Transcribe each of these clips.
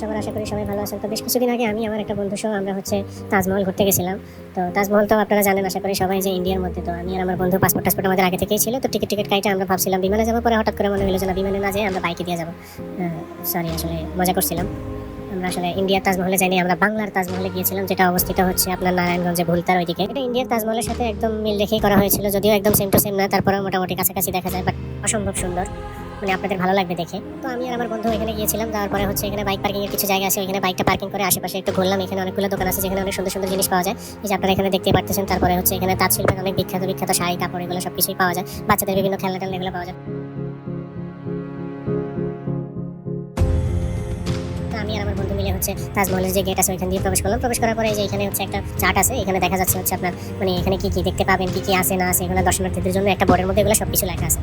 সবার আশা করি সবাই ভালো আছেন। তো বেশ কিছুদিন আগে আমি আমার একটা বন্ধু সহ আমরা হচ্ছে তাজমহল ঘুরতে গেছিলাম। তো তাজমহল তো আপনারা জানেন, আশা করি সবাই যে ইন্ডিয়ার মধ্যে, তো আমি আর আমার বন্ধু পাসপোর্ট টাসপোর্ট আমাদের আগে থেকেই ছিল। তো টিকিট টিকিট কাইটা আমরা ভাবছিলাম, বিমানে যাব পরে হঠাৎ করে মনে হলো যে না, বিমানে না যেয়ে আমরা বাইকে দিয়ে যাব। সরি আসলে মজা করছিলাম। আমরা আসলে ইন্ডিয়ার তাজমহলে যাইনি, আমরা বাংলার তাজমহলে গিয়েছিলাম, যেটা অবস্থিত হচ্ছে আপনার নারায়ণগঞ্জে ভুলতার ওইদিকে। এটা ইন্ডিয়ার তাজমহলের সাথে একদম মিল রেখেই করা হয়েছিল, যদিও একদম সেম টু সেম না তারপরে মোটামুটি কাছাকাছি দেখা যায় বাট অসম্ভব সুন্দর। মানে আপনাদের ভালো লাগবে দেখে। তো আমি আর আমার বন্ধু এখানে গিয়েছিলাম, যাওয়ার পরে হচ্ছে এখানে বাইক পার্কিং এর কিছু জায়গা আছে, ওইখানে বাইকটা পার্কিং করে আশেপাশে একটু ঘুরলাম। এখানে অনেকগুলো দোকান আছে যেখানে অনেক সুন্দর সুন্দর জিনিস পাওয়া যায়। যে আপনারা এখানে দেখতে পারতেছেন, তারপরে হচ্ছে এখানে তাঁত শিল্পের অনেক বিখ্যাত বিখ্যাত শাড়ি, কাপড়, এগুলো সব কিছুই পাওয়া যায়। বাচ্চাদের বিভিন্ন খেলনা টেলনা এগুলো পাওয়া যায়। আমি আর আমার বন্ধু মিলে হচ্ছে তাজমহলের যে গেট আছে, ওইখান দিয়ে প্রবেশ করলাম। প্রবেশ করার পরে যে এখানে হচ্ছে একটা চার্ট আছে, এখানে দেখা যাচ্ছে হচ্ছে আপনার মানে এখানে কি কি দেখতে পাবেন, কি কি আছে, না আছে, এগুলো দর্শনার্থীদের জন্য একটা বোর্ডের মধ্যে এগুলো সব কিছু লেখা আছে।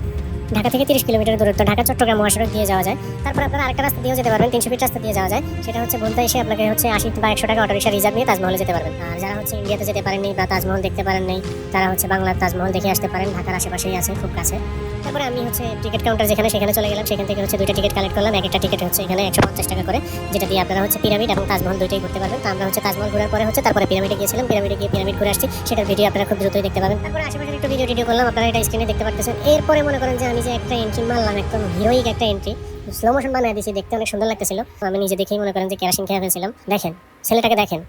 ঢাকা থেকে তিরিশ কিলোমিটার দূরত্ব, ঢাকা, চট্টগ্রাম, মহাসড়ক দিয়ে যাওয়া যায়। তারপর আপনারা আরেকটা রাস্তা দিয়েও যেতে পারবেন, তিনশো ফিট রাস্তা দিয়ে যাওয়া যায়। সেটা হচ্ছে বলতে এসে আপনাকে হচ্ছে আশি বা একশো টাকা অটো রিক্সা রিজার্ভ নিয়ে তাজমহলে যেতে পারবেন। আর যারা হচ্ছে ইন্ডিয়াতে যেতে পারেননি বা তাজমহল দেখতে পারেন নাই তারা হচ্ছে বাংলার তাজমহল দেখে আসতে পারেন। ঢাকার আশেপাশেই আছে, খুব কাছে। তারপরে আমি হচ্ছে টিকিট কাউন্টার যেখানে সেখানে চলে গেলাম, সেখান থেকে হচ্ছে দুইটা টিকিট কালেক্ট করলাম। এক একটা টিকিট হচ্ছে এখানে একশো পঞ্চাশ টাকা করে, যেটা দিয়ে আপনারা হচ্ছে পিরামিড এবং তাজমহল দুইটাই ঘুরতে পারবেন। তো আমরা হচ্ছে তাজমহল ঘোরার পরে হচ্ছে তারপরে পিরামিডে গিয়েছিলাম। পিরামিডে গিয়ে পিরামিড ঘুরে আসছি। সেটার ভিডিও আপনারা খুব দ্রুতই দেখতে পাবেন। তারপরে আশেপাশে একটু ভিডিও টিডিও করলাম। আপনারা এটা স্ক্রিনে দেখতে পারতেছেন। এরপরে মনে করেন যে আমি যে একটা এন্ট্রি মারলাম, একদম হিরোইক একটা এন্ট্রি স্লো মোশন বানিয়ে দিয়েছি, দেখতে অনেক সুন্দর লাগতেছিল। আমি নিজে দেখেই মনে করেন যে কেরাসিন খেয়ে ফেলছিলাম। দেখেন, ছেলেটাকে দেখেন।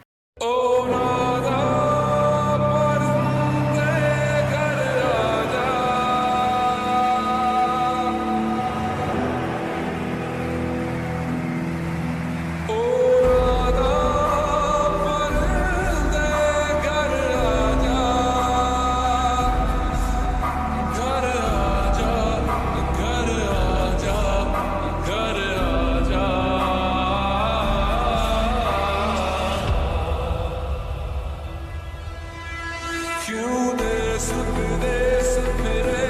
क्यों देश विदेश फिरे मारा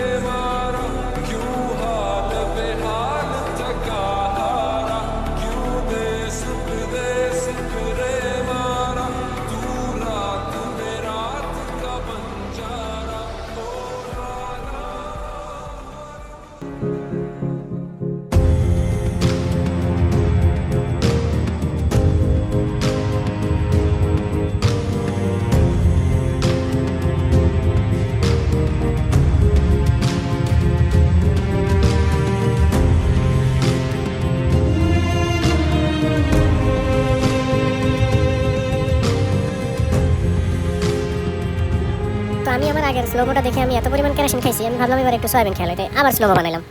তো আমি আমার আগের স্লোমোটা দেখে আমি এত পরিমাণ কেরাসিন খাইছি, আমি ভাবলাম এবার একটু সয়াবিন খেয়াল আবার স্লোমো বানাইলাম।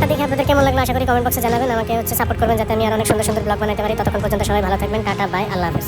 ব্লগটা দেখে আপনাদের কেমন লাগল আশা করি কমেন্ট বক্সে জানাবেন। আমাকে হচ্ছে সাপোর্ট করবেন যাতে আমি আর অনেক সুন্দর সুন্দর ব্লগ বানাতে পারি। ততক্ষণ পর্যন্ত সবাই ভালো থাকবেন। টাটা বাই আল্লাহ হাফেজ।